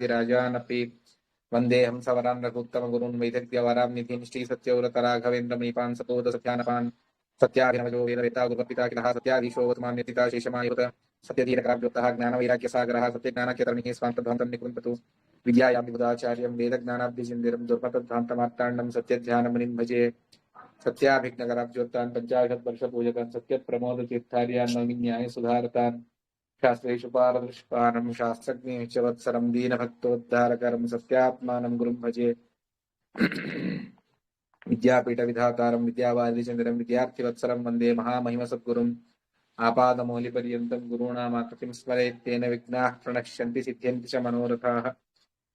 गिराजानपि वन्देऽहं सवरान् रघुत्तमगुरुन् वैदग्ध्यवरां निधिं श्रीसत्यव्रतराघवेन्द्रमणिपान् सतोदसत्यानपान् सत्याभिनवजो वेदवेता गुरुपिता किलः सत्याधीशोवतमान्यतिता शेषमायुत सत्यधीरकराभ्युक्तः ज्ञानवैराग्यसागरः सत्यज्ञानख्यतरणिः स्वान्तध्वान्तं निकुन्तु विद्यायां बुधाचार्यं वेदज्ञानाब्धिजिन्दिरं दुर्मतध्वान्तमात्ताण्डं सत्यध्यानं मुनिं भजे सत्याभिघ्नकराब्जोत्तान् पञ्चाशत् वर्षपूजकान् सत्यप्रमोदतीर्थार्यान् नौमि न्यायसुधारतान् शास्त्रेषु पारदृष्पानं शास्त्रज्ञे च वत्सरं दीनभक्तोद्धारकरं सत्यात्मानं गुरुं भजे विद्यापीठविधातारं विद्यावालिचन्द्रं विद्यार्थिवत्सरं वंदे महामहिमसद्गुरुम्। आपादमौलिपर्यन्तं गुरूणामाकृतिं स्मरेत्तेन विघ्नाः प्रणश्यन्ति, सिद्ध्यन्ति च मनोरथाः।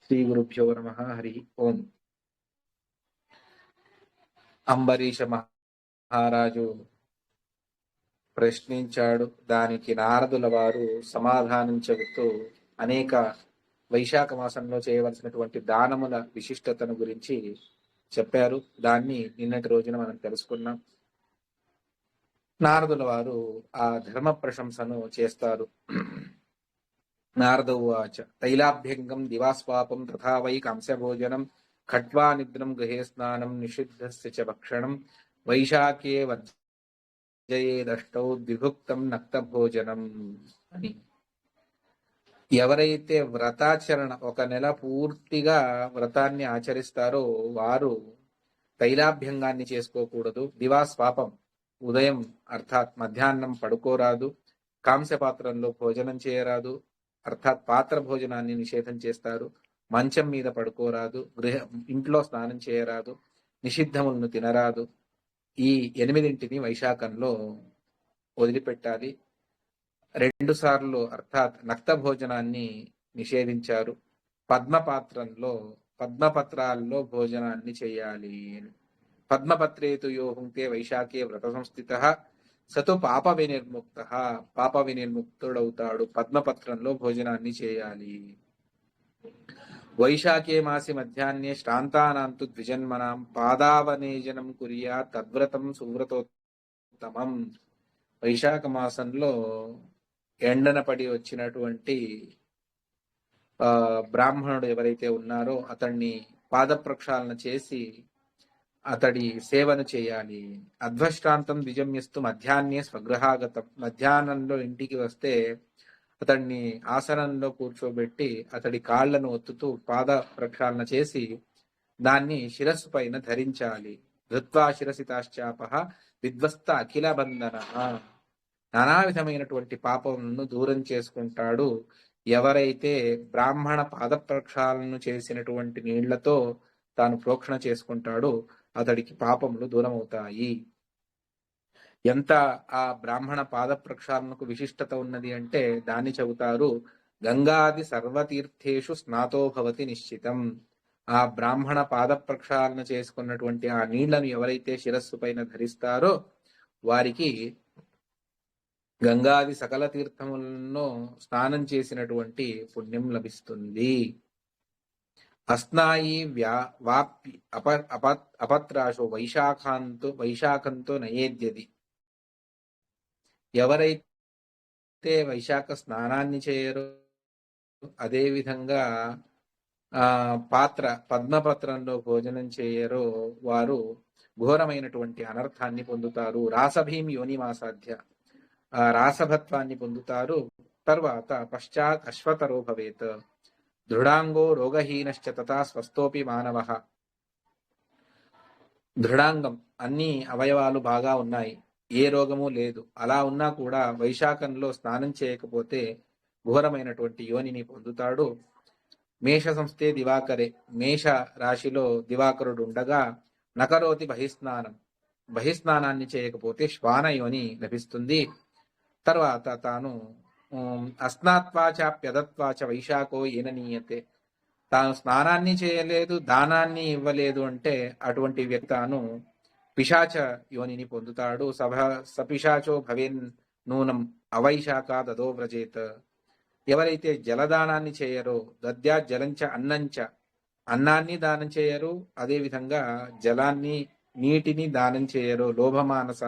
श्रीगुरुभ्यो नमः, हरिः ओम्। अम्बरीषमहाराजु ప్రశ్నించాడు. దానికి నారదుల వారు సమాధానం చెబుతూ అనేక వైశాఖ మాసంలో చేయవలసినటువంటి దానముల విశిష్టతను గురించి చెప్పారు. దాన్ని నిన్నటి రోజున మనం తెలుసుకున్నాం. నారదుల వారు ఆ ధర్మ ప్రశంసను చేస్తారు. నారదవాచ తైలాభ్యంగం దివాస్వాపం తథా వై కంసభోజనం ఖట్వా నిద్రం గృహే స్నానం నిషిద్ధస్య చ భక్షణం. వైశాఖే వర్జయేదష్టౌ ద్విభుక్తం నక్త భోజనం అని ఎవరైతే వ్రతాచరణ ఒక నెల పూర్తిగా వ్రతాన్ని ఆచరిస్తారో వారు తైలాభ్యంగాన్ని చేసుకోకూడదు. దివా స్వాపం ఉదయం అర్థాత్ మధ్యాహ్నం పడుకోరాదు. కాంస్య పాత్రంలో భోజనం చేయరాదు. అర్థాత్ పాత్ర భోజనాన్ని నిషేధం చేస్తారు. మంచం మీద పడుకోరాదు. గృహ ఇంట్లో స్నానం చేయరాదు. నిషిద్ధములను తినరాదు. ఈ ఎనిమిదింటిని వైశాఖంలో వదిలిపెట్టాలి. రెండు సార్లు అర్థాత్ నక్త భోజనాన్ని నిషేధించారు. పద్మపాత్రంలో పద్మపత్రాల్లో భోజనాన్ని చేయాలి. పద్మపత్రేతు యోహుంతే వైశాఖే వ్రత సంస్థిత సతు పాప వినిర్ముక్త పాప వినిర్ముక్తుడవుతాడు. పద్మపత్రంలో భోజనాన్ని చేయాలి. వైశాఖే మాసి మధ్యాహ్నే శ్రాంతానాంతు ద్విజన్మనాం పాదావనేజనం కురియా తద్వ్రతం సువ్రతోత్తమం. వైశాఖ మాసంలో ఎండన పడి వచ్చినటువంటి ఆ బ్రాహ్మణుడు ఎవరైతే ఉన్నారో అతన్ని పాద ప్రక్షాళన చేసి అతడి సేవను చేయాలి. అధ్వశ్రాంతం ద్విజమ్యస్తు మధ్యాహ్నే స్వగృహాగతం. మధ్యాహ్నంలో ఇంటికి వస్తే అతడిని ఆసనంలో కూర్చోబెట్టి అతడి కాళ్ళను ఒత్తుతూ పాద ప్రక్షాళన చేసి దాన్ని శిరస్సు పైన ధరించాలి. ధృత్వా శిరసితాశ్చాప విధ్వస్త అఖిల బంధన. నానా విధమైనటువంటి పాపములను దూరం చేసుకుంటాడు. ఎవరైతే బ్రాహ్మణ పాద ప్రక్షాళన చేసినటువంటి నీళ్ళతో తాను ప్రోక్షణ చేసుకుంటాడో అతడికి పాపములు దూరం అవుతాయి ఎంత ఆ బ్రాహ్మణ పాద ప్రక్షాళనకు విశిష్టత ఉన్నది అంటే దాన్ని చెబుతారు గంగాది సర్వతీర్థేషు స్నాతో భవతి నిశ్చితం. ఆ బ్రాహ్మణ పాద ప్రక్షాళన చేసుకున్నటువంటి ఆ నీళ్ళను ఎవరైతే శిరస్సు పైన ధరిస్తారో వారికి గంగాది సకల తీర్థములను స్నానం చేసినటువంటి పుణ్యం లభిస్తుంది. అస్నాయి వ్యా వాప్య అప అప అపత్రాశో వైశాఖాంతో వైశాఖంతో నయేద్యది. ఎవరైతే వైశాఖ స్నానాన్ని చేయరో అదేవిధంగా ఆ పాత్ర పద్మపత్రంలో భోజనం చేయరో వారు ఘోరమైనటువంటి అనర్థాన్ని పొందుతారు. రాసభీం యోనిమాసాధ్య. ఆ రాసభత్వాన్ని పొందుతారు. తర్వాత పశ్చాత్ అశ్వతరో భవేత్. దృఢాంగో రోగహీనశ్చ తథా స్వస్థోపి మానవ. దృఢాంగం. అన్ని అవయవాలు బాగా ఉన్నాయి. ఏ రోగము లేదు. అలా ఉన్నా కూడా వైశాఖంలో స్నానం చేయకపోతే ఘోరమైనటువంటి యోనిని పొందుతాడు. మేష సంస్థే దివాకరే. మేష రాశిలో దివాకరుడు ఉండగా నకరోతి బహిస్నానం. బహిస్నానాన్ని చేయకపోతే శ్వాన యోని లభిస్తుంది. తర్వాత తాను అస్నాత్వాచాప్యదత్వాచ వైశాఖో ఏననీయతే తాను స్నానాన్ని చేయలేదు దానాన్ని ఇవ్వలేదు అంటే అటువంటి వ్యక్తాను పిశాచ యోనిని పొందుతాడు. సభ సపిశాచో భవేన్ నూనం అవైశాఖ దదో వ్రజేత్. ఎవరైతే జలదానాన్ని చేయరో దద్యా జలంచ అన్నంచ అన్నాన్ని దానం చేయరు. అదేవిధంగా జలాన్ని నీటిని దానం చేయరు. లోభమానస.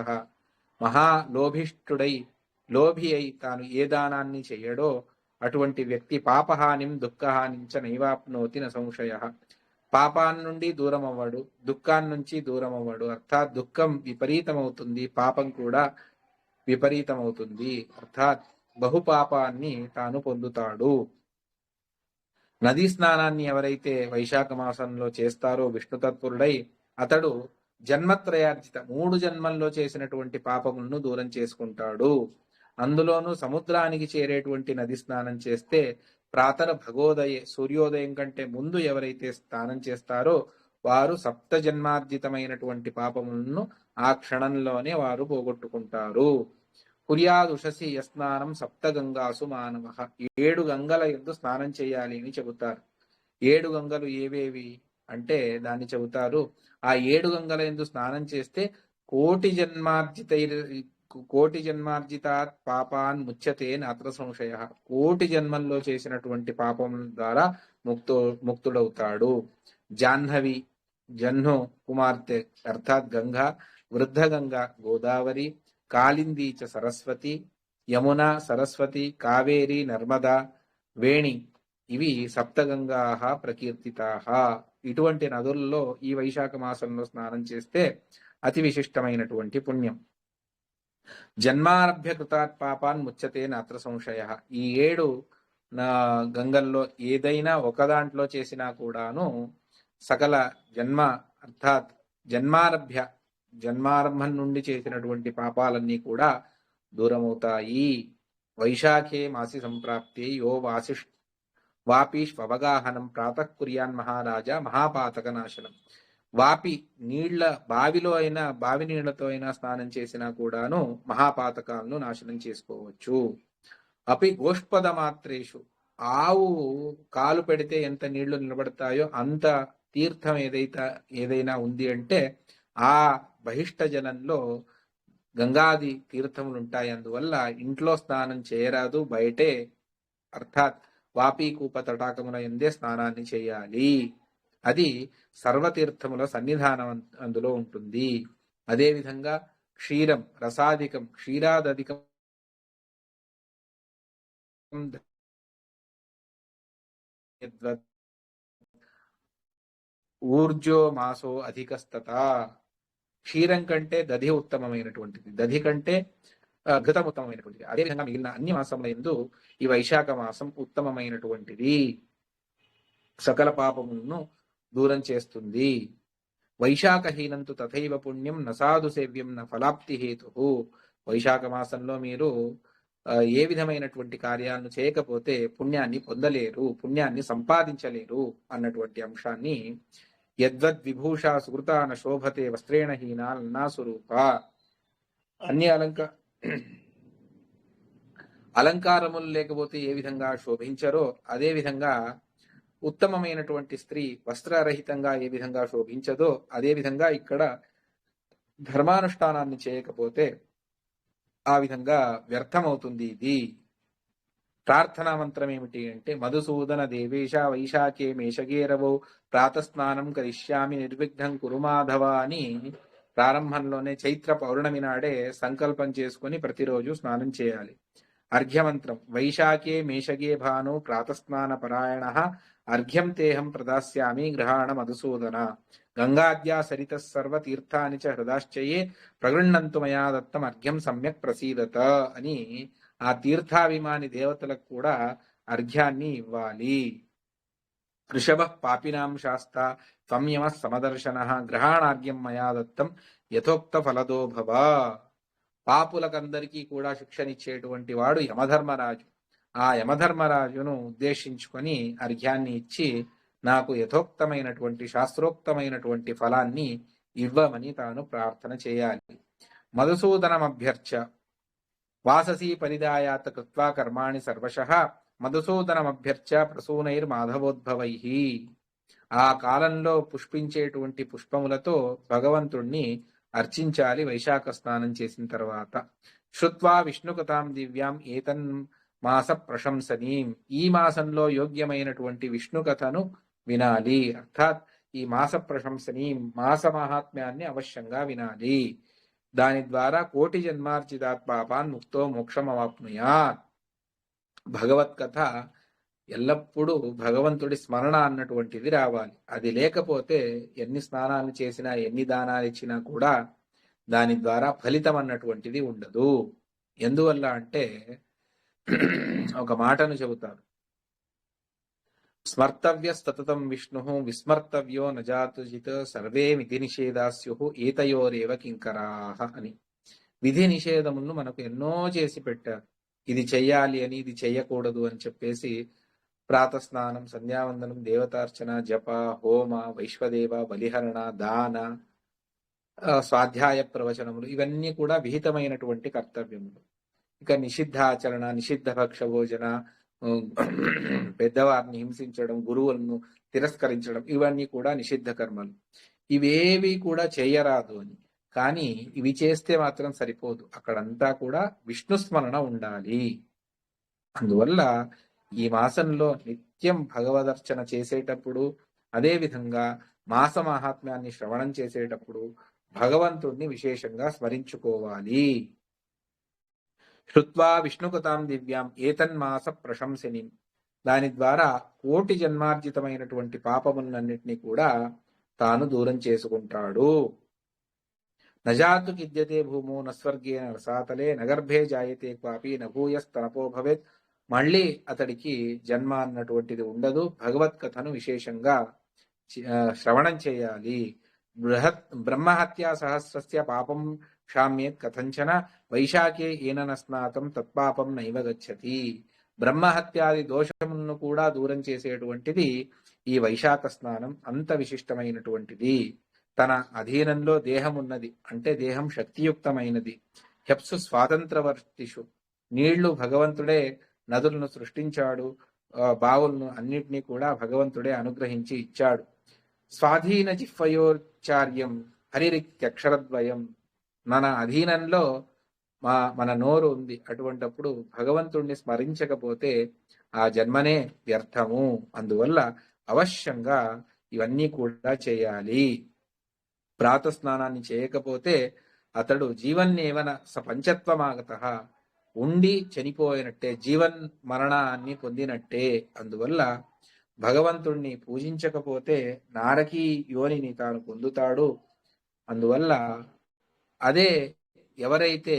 మహా లోభిష్ఠుడై లోభి అయి తాను ఏ దానాన్ని చేయడో అటువంటి వ్యక్తి పాపహానిం దుఃఖహానించ నైవాప్నోతి న సంశయ. పాపాన్ నుండి దూరం అవ్వడు దుఃఖాన్ని నుంచి దూరం అవ్వడు అర్థాత్ దుఃఖం విపరీతమవుతుంది పాపం కూడా విపరీతమవుతుంది. అర్థాత్ బహుపాపాన్ని తాను పొందుతాడు. నదీ స్నానాన్ని ఎవరైతే వైశాఖ మాసంలో చేస్తారో విష్ణుతత్పురుడై అతడు జన్మత్రయార్జిత మూడు జన్మల్లో చేసినటువంటి పాపములను దూరం చేసుకుంటాడు. అందులోనూ సముద్రానికి చేరేటువంటి నది స్నానం చేస్తే ప్రాతన భగోదయ సూర్యోదయం కంటే ముందు ఎవరైతే స్నానం చేస్తారో వారు సప్త జన్మార్జితమైనటువంటి పాపములను ఆ క్షణంలోనే వారు పోగొట్టుకుంటారు. కుర్యాదుషసి యస్నానం సప్త గంగాసు మానవ. ఏడు గంగల ఎందు స్నానం చేయాలి అని చెబుతారు. ఏడు గంగలు ఏవేవి అంటే దాన్ని చెబుతారు. ఆ ఏడు గంగల ఎందు స్నానం చేస్తే కోటి జన్మార్జిత కోటి జన్మార్జితాత్ పాపాన్ ముచ్చతే నాత్ర సంశయ. కోటి జన్మల్లో చేసినటువంటి పాపం ద్వారా ముక్తు ముక్తుడవుతాడు. జాహ్నవి జహ్ను కుమార్తె అర్థాత్ గంగా వృద్ధ గంగా గోదావరి కాళిందీ చ సరస్వతి యమున సరస్వతి కావేరి నర్మదా వేణి ఇవి సప్తగంగా ప్రకీర్తితా. ఇటువంటి నదుల్లో ఈ వైశాఖ మాసంలో స్నానం చేస్తే అతి విశిష్టమైనటువంటి పుణ్యం. జన్మారభ్య కృతాత్ పాపాన్ ముచ్చతే నాత్ర సంశయ. ఈ ఏడు నా గంగల్లో ఏదైనా ఒక దాంట్లో చేసినా కూడాను సకల జన్మ అర్థాత్ జన్మారభ్య జన్మారంభం నుండి చేసినటువంటి పాపాలన్నీ కూడా దూరమవుతాయి. వైశాఖే మాసి సంప్రాప్తి యో వాసిష్ వాపీష్ అవగాహనం ప్రాతకుర్యాన్ మహారాజా మహాపాతక నాశనం వాపి నీళ్ళ బావిలో అయినా బావి నీళ్ళతో అయినా స్నానం చేసినా కూడాను మహాపాతకాలను నాశనం చేసుకోవచ్చు. అపి గోష్పద మాత్రేషు ఆవు కాలు పెడితే ఎంత నీళ్ళు నిలబడతాయో అంత తీర్థం ఏదైతే ఏదైనా ఉంది అంటే ఆ బహిష్ట జలంలో గంగాది తీర్థములు ఉంటాయి. అందువల్ల ఇంట్లో స్నానం చేయరాదు. బయటే అర్థాత్ వాపీకూప తటాకముల ఎందే స్నానాన్ని చేయాలి. అది సర్వతీర్థముల సన్నిధానం అందులో ఉంటుంది. అదేవిధంగా క్షీరం రసాధికం క్షీరాదధికం ఊర్జో మాసో అధికస్తత. క్షీరం కంటే దధి ఉత్తమమైనటువంటిది. దధి కంటే ఘతం ఉత్తమమైనటువంటిది. అదేవిధంగా మిగిలిన అన్ని మాసముల ఎందు ఈ వైశాఖ మాసం ఉత్తమమైనటువంటిది. సకల పాపములను దూరం చేస్తుంది. వైశాఖహీనంతు తథైవ పుణ్యం నసాధు సేవ్యం న ఫలాప్తి హేతు. వైశాఖ మాసంలో మీరు ఏ విధమైనటువంటి కార్యాలను చేయకపోతే పుణ్యాన్ని పొందలేరు పుణ్యాన్ని సంపాదించలేరు అన్నటువంటి అంశాన్ని యద్వద్ విభూషా సుకృతాన శోభతే వస్త్రేణ హీనా స్వరూప. అన్ని అలంక అలంకారములు లేకపోతే ఏ విధంగా శోభించరో అదే విధంగా ఉత్తమమైనటువంటి స్త్రీ వస్త్రరహితంగా ఏ విధంగా శోభించదో అదే విధంగా ఇక్కడ ధర్మానుష్ఠానాన్ని చేయకపోతే ఆ విధంగా వ్యర్థమవుతుంది ఇది. ప్రార్థనా మంత్రం ఏమిటి అంటే మధుసూదన దేవేశ వైశాఖే మేషగేరవో ప్రాతస్నానం కరిష్యామి నిర్విఘ్నం కురుమాధవ అని ప్రారంభంలోనే చైత్ర పౌర్ణమి నాడే సంకల్పం చేసుకుని ప్రతిరోజు స్నానం చేయాలి. అర్ఘ్యమంత్రం వైశాఖే మేషగే భాను ప్రాతస్నాన పరాయణ అర్ఘ్యం తేహం ప్రదాస్యామి గ్రహాణ మధుసూదన. గంగాద్యా సరిత సర్వ తీర్థాని చ హృదాశ్చయే ప్రగృణంతు మయా దత్తం అర్ఘ్యం సమ్యక్ ప్రసీదత అని ఆ తీర్థాభిమాని దేవతలకు కూడా అర్ఘ్యాన్ని ఇవ్వాలి. వృషభ పాపినాం శాస్త సంయమ సమదర్శన గ్రహాణార్ఘ్యం మయా దత్తం యథోక్త ఫలదో భవ. పాపులకందరికీ కూడా శిక్షనిచ్చేటువంటి వాడు యమధర్మరాజు. ఆ యమధర్మరాజును ఉద్దేశించుకొని అర్ఘ్యాన్ని ఇచ్చి నాకు యథోక్తమైనటువంటి శాస్త్రోక్తమైనటువంటి ఫలాన్ని ఇవ్వమని తాను ప్రార్థన చేయాలి. మధుసూదనమభ్యర్చ. వాససీ పరిదాయాత కృత్వా కర్మాణి సర్వశ. మధుసూదనమభ్యర్చ ప్రసూనైర్మాధవోద్భవై. ఆ కాలంలో పుష్పించేటువంటి పుష్పములతో భగవంతుణ్ణి అర్చించాలి వైశాఖ స్నానం చేసిన తర్వాత. శృత్వా విష్ణుకథాం దివ్యాం ఏతన్ మాస ప్రశంసనీం ఈ మాసంలో యోగ్యమైనటువంటి విష్ణు కథను వినాలి. అర్థాత్ ఈ మాస ప్రశంసనీం మాస మహాత్మ్యాన్ని అవశ్యంగా వినాలి. దాని ద్వారా కోటి జన్మార్జితాత్ పాపాన్ ముక్తో మోక్షమవాప్నుయా భగవత్ కథ ఎల్లప్పుడూ భగవంతుడి స్మరణ అన్నటువంటిది రావాలి. అది లేకపోతే ఎన్ని స్నానాలు చేసినా ఎన్ని దానాలు ఇచ్చినా కూడా దాని ద్వారా ఫలితం అన్నటువంటిది ఉండదు. ఎందువల్ల అంటే ఒక మాటను చెబుతారు స్మర్తవ్య సతతం విష్ణు విస్మర్తవ్యో నజాతుజిత్ సర్వే విధి నిషేధాస్యు ఏతయోరేవ కింకరాహ అని. విధి నిషేధములను మనకు ఎన్నో చేసి పెట్టారు. ఇది చెయ్యాలి అని ఇది చెయ్యకూడదు అని చెప్పేసి ప్రాతస్నానం సంధ్యావందనం దేవతార్చన జప హోమ వైశ్వదేవ బలిహరణ దాన స్వాధ్యాయ ప్రవచనములు ఇవన్నీ కూడా విహితమైనటువంటి కర్తవ్యములు. ఇక నిషిద్ధాచరణ నిషిద్ధ భక్ష భోజన పెద్దవారిని హింసించడం గురువులను తిరస్కరించడం ఇవన్నీ కూడా నిషిద్ధ కర్మలు. ఇవేవి కూడా చేయరాదు అని. కానీ ఇవి చేస్తే మాత్రం సరిపోదు. అక్కడంతా కూడా విష్ణు స్మరణ ఉండాలి. అందువల్ల ఈ మాసంలో నిత్యం భగవదర్చన చేసేటప్పుడు అదే విధంగా మాస మహాత్మ్యాన్ని శ్రవణం చేసేటప్పుడు భగవంతుణ్ణి విశేషంగా స్మరించుకోవాలి. శృత్వా విష్ణుకతాం దివ్యాం ఏతన్మాస ప్రశంసిని. దాని ద్వారా కోటి జన్మార్జితమైనటువంటి పాపములన్నింటినీ కూడా తాను దూరం చేసుకుంటాడు. నజాతు కిద్యతే భూమో నస్వర్గే రసాతలే నగర్భే జాయతే క్వాపి నభూయస్తనపో భవేత్. మళ్ళీ అతడికి జన్మ అన్నటువంటిది ఉండదు. భగవత్ కథను విశేషంగా శ్రవణం చేయాలి. బృహత్ బ్రహ్మహత్యా సహస్రస్య పాపం క్షామ్యేత్ కథంచన వైశాఖే ఏనన స్నాతం తత్పాపం నైవ గచ్చతి. బ్రహ్మహత్యాది దోషములను కూడా దూరం చేసేటువంటిది ఈ వైశాఖ స్నానం అంత విశిష్టమైనటువంటిది. తన అధీనంలో దేహం ఉన్నది అంటే దేహం శక్తియుక్తమైనది. హెప్సు స్వాతంత్రవర్తిషు. నీళ్ళు భగవంతుడే నదులను సృష్టించాడు. బావులను అన్నిటినీ కూడా భగవంతుడే అనుగ్రహించి ఇచ్చాడు. స్వాధీన జిహ్వయోచార్యం హరిరిక్త్యక్షరద్వయం. మన అధీనంలో మా మన నోరు ఉంది. అటువంటప్పుడు భగవంతుణ్ణి స్మరించకపోతే ఆ జన్మనే వ్యర్థము. అందువల్ల అవశ్యంగా ఇవన్నీ కూడా చేయాలి. ప్రాతస్నానాన్ని చేయకపోతే అతడు జీవన్నేవన స పంచత్వమాగత ఉండి చనిపోయినట్టే జీవన్ మరణాన్ని పొందినట్టే. అందువల్ల భగవంతుణ్ణి పూజించకపోతే నారకీ యోనిని తాను పొందుతాడు. అందువల్ల అదే ఎవరైతే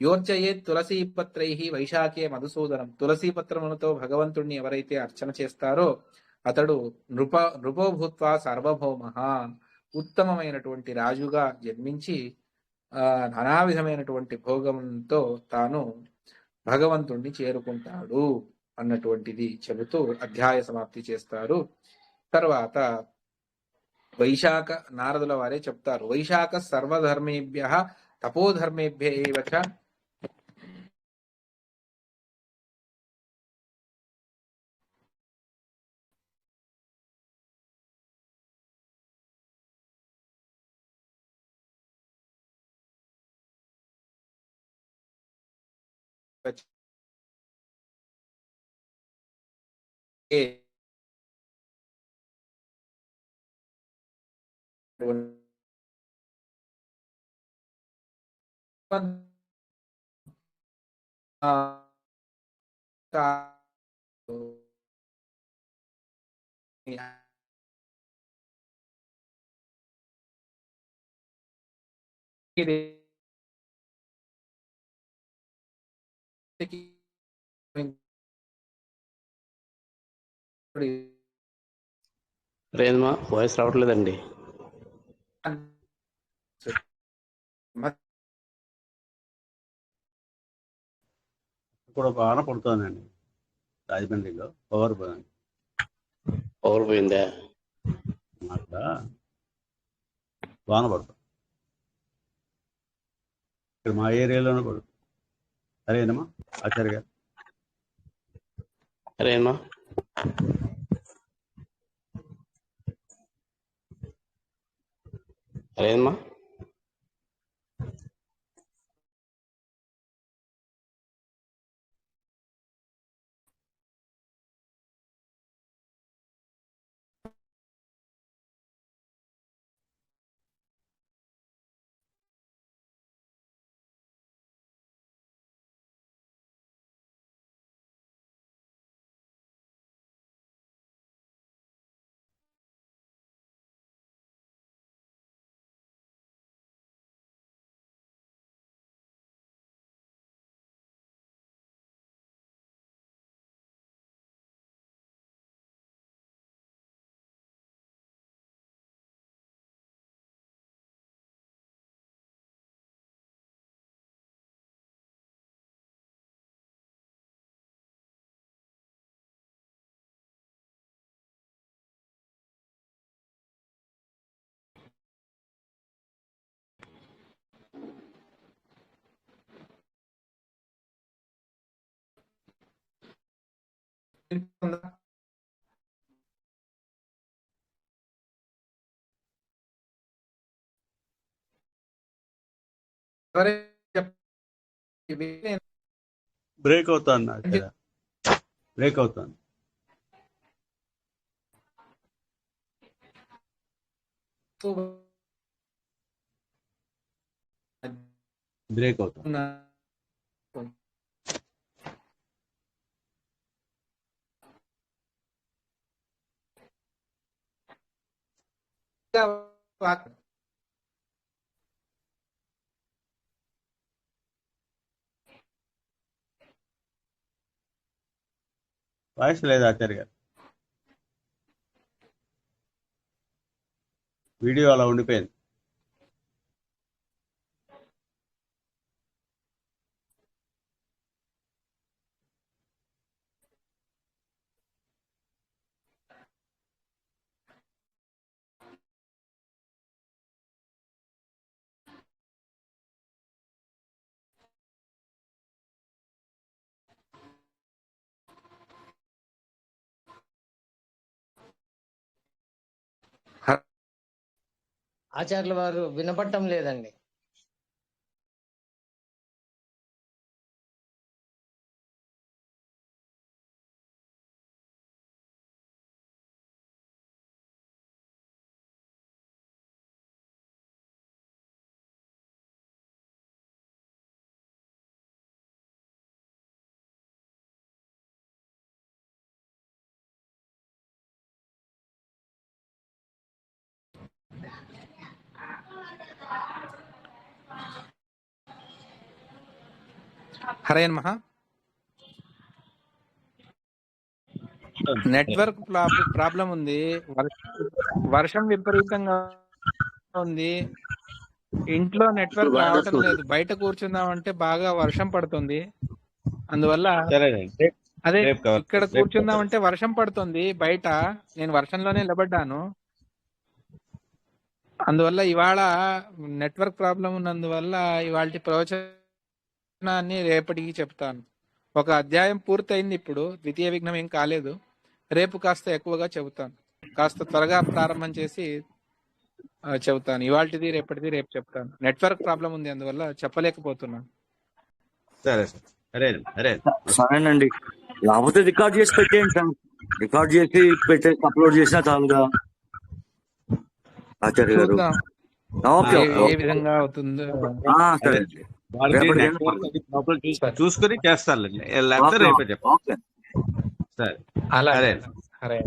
యోర్చయే తులసీ పత్రై వైశాఖే మధుసూదనం తులసీ పత్రములతో భగవంతుణ్ణి ఎవరైతే అర్చన చేస్తారో అతడు నృప నృపోభూత్వ సార్వభౌమ ఉత్తమమైనటువంటి రాజుగా జన్మించి ఆ నానా విధమైనటువంటి భోగంతో తాను భగవంతుణ్ణి చేరుకుంటాడు అన్నటువంటిది చెబుతూ అధ్యాయ సమాప్తి చేస్తారు. తర్వాత వైశాఖ నారదుల వారే చెప్తారు వైశాఖ సర్వధర్మేభ్య తపోధర్మేభ్య ఏవచ లేదమ్మా వాయిస్ రావట్లేదండి. కూడా బాగా పడుతుందండి. రాజమండ్రిలో. పవర్ పవర్ పోయిందా? అక్కడ వాన పడుతుంది. ఇక్కడ మా ఏరియాలోనే పడుతుంది. సరేనమ్మా. ఆచార్య గారు. సరేనమ్మా. సరేనమ్మా వినిపిస్తుందా? బ్రేక్ అవుతాను బ్రేక్ అవుతాను బ్రేక్ అవుతాను వాయిస్ లేదు ఆచార్య గారు. వీడియో అలా ఉండిపోయింది. ఆచార్యుల వారు వినపడటం లేదండి. హరే నమః. నెట్వర్క్ ప్రాబ్లం ఉంది. వర్ష- విపరీతంగా ఉంది. ఇంట్లో నెట్వర్క్ రావటం లేదు. బయట కూర్చుందామంటే బాగా వర్షం పడుతుంది. అందువల్ల అదే ఇక్కడ కూర్చుందామంటే వర్షం పడుతుంది బయట. నేను వర్షంలోనే నిలబడ్డాను. అందువల్ల ఇవాళ నెట్వర్క్ ప్రాబ్లం ఉన్నందువల్ల ఇవాళ ప్రవచనాన్ని రేపటికి చెప్తాను. ఒక అధ్యాయం పూర్తయింది ఇప్పుడు ద్వితీయ విఘ్నం ఏం కాలేదు. రేపు కాస్త ఎక్కువగా చెబుతాను. కాస్త త్వరగా ప్రారంభం చేసి చెబుతాను. ఇవాళది రేపటిది రేపు చెప్తాను. నెట్వర్క్ ప్రాబ్లం ఉంది అందువల్ల చెప్పలేకపోతున్నాను సరే సార్. సరేనండి సరే. సరేనండి. లేకపోతే రికార్డ్ చేసి పెట్టేయండి సార్. రికార్డ్ చేసి పెట్టేసి అప్లోడ్ చేసినా చాలుగా. ఆచార్య గారు. ఏ-. విధంగా అవుతుందో. ఆ, సరే చూసుకొని చేస్తారులేండి. లేకపోతే రేపే ఓకే. సరే. అలా. సరే. సరే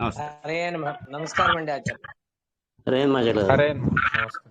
నమస్తే. హరే నమ- నమస్కారం అండి ఆచార్య. హరే నమస్కారం